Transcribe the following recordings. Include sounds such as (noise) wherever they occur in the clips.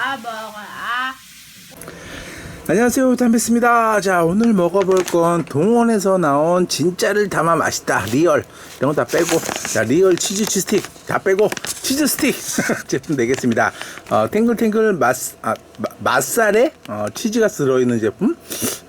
아 먹어 아. 안녕하세요 담배스입니다. 자 오늘 먹어볼 건 동원에서 나온 진짜를 담아 맛있다. 리얼. 이런 거 다 빼고. 자 리얼 치즈 치스틱 다 빼고 치즈 스틱 (laughs) 제품 내겠습니다. 어, 탱글탱글 맛, 아, 마- 맛살에 어, 치즈가 들어있는 제품?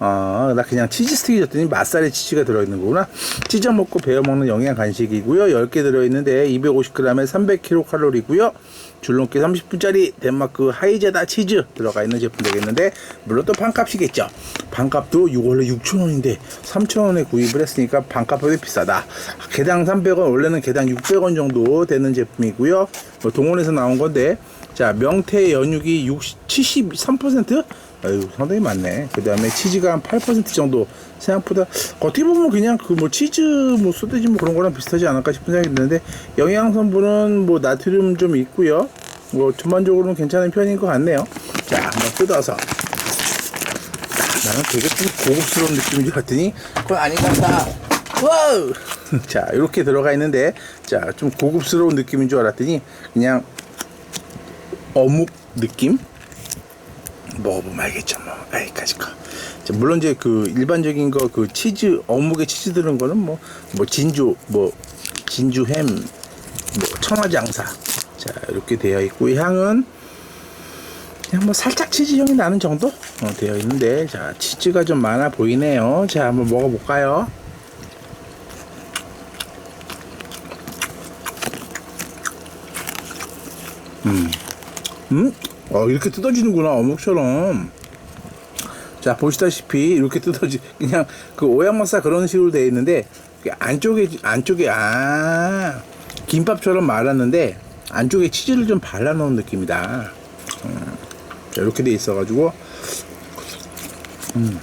어, 나 그냥 치즈 스틱이 줬더니 맛살에 치즈가 들어있는 거구나. 찢어 먹고 베어 먹는 영양 간식이고요. 10개 들어있는데 250g에 300kcal이고요. 줄넘기 30분짜리 덴마크 하이제다 치즈 들어가 있는 제품 되겠는데 물론 또 반값이겠죠 반값도 유- 원래 6,000원인데 3,000원에 구입을 했으니까 반값보다 비싸다. 개당 300원 원래는 개당 600원 정도 되는 제품이고요. 뭐 동원에서 나온 건데 자 명태 연육이 60, 73% 아유 상당히 많네. 그 다음에 치즈가 한 8% 정도. 생각보다 어떻게 보면 그냥 그 뭐 치즈 뭐 소세지 뭐 그런 거랑 비슷하지 않을까 싶은 생각이 드는데 영양 성분은 뭐 나트륨 좀 있고요. 뭐 전반적으로는 괜찮은 편인 것 같네요. 자 한번 뜯어서 자, 나는 되게 좀 고급스러운 느낌인 줄 알았더니 그건 아닌 것 같다 와우. (laughs) 자 이렇게 들어가 있는데 자 좀 고급스러운 느낌인 줄 알았더니 그냥 어묵 느낌? 먹어보면 알겠죠 뭐. 여기까지 거. 자, 물론 이제 그 일반적인 거 그 치즈 어묵에 치즈 들은 거는 뭐뭐 진주 뭐 진주 햄 뭐 청화장사. 자 이렇게 되어 있고 향은 그냥 뭐 살짝 치즈 향이 나는 정도 어, 되어 있는데 자 치즈가 좀 많아 보이네요 자 한번 먹어볼까요 음? 어, 이렇게 뜯어지는구나, 어묵처럼. 자, 보시다시피, 이렇게 뜯어지, 그냥 그 오양마사 그런 식으로 되어 있는데, 그 안쪽에, 안쪽에, 아, 김밥처럼 말았는데, 안쪽에 치즈를 좀 발라놓은 느낌이다. 음, 자, 이렇게 돼 있어가지고, 음.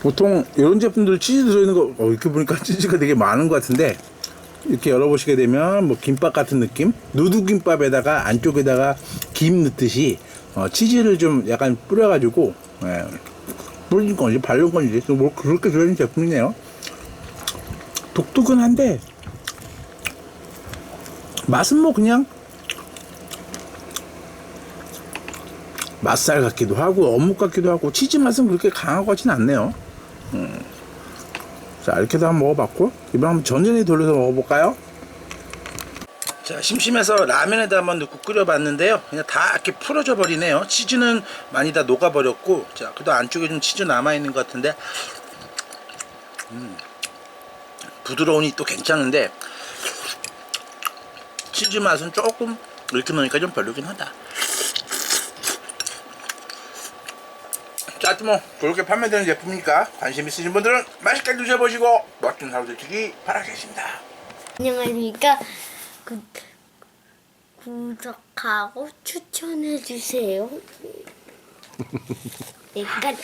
보통 이런 제품들 치즈 들어있는 거, 어, 이렇게 보니까 (laughs) 치즈가 되게 많은 것 같은데, 이렇게 열어보시게 되면 뭐 김밥 같은 느낌? 누드 김밥에다가 안쪽에다가 김 넣듯이 어, 치즈를 좀 약간 뿌려가지고 예, 뿌린 건지 바른 건지 또뭐 그렇게 들어있는 제품이네요. 독특은 한데 맛은 뭐 그냥 맛살 같기도 하고 어묵 같기도 하고 치즈 맛은 그렇게 강하고 하진 않네요. 자 이렇게 해서 한번 먹어봤고 이번 한번 전전에 돌려서 먹어볼까요? 자 심심해서 라면에다 한번 넣고 끓여봤는데요. 그냥 다 이렇게 풀어져 버리네요. 치즈는 많이 다 녹아버렸고 자 그래도 안쪽에 좀 치즈 남아있는 것 같은데 음, 부드러우니 또 괜찮은데 치즈 맛은 조금 이렇게 넣으니까 좀 별로긴 하다 자, 하여튼 뭐 그렇게 판매되는 제품이니까 관심 있으신 분들은 맛있게 드셔보시고 멋진 하루 되시기 바라겠습니다. 안녕하십니까 구, 구독하고 추천해 주세요 (laughs) 네, 끝.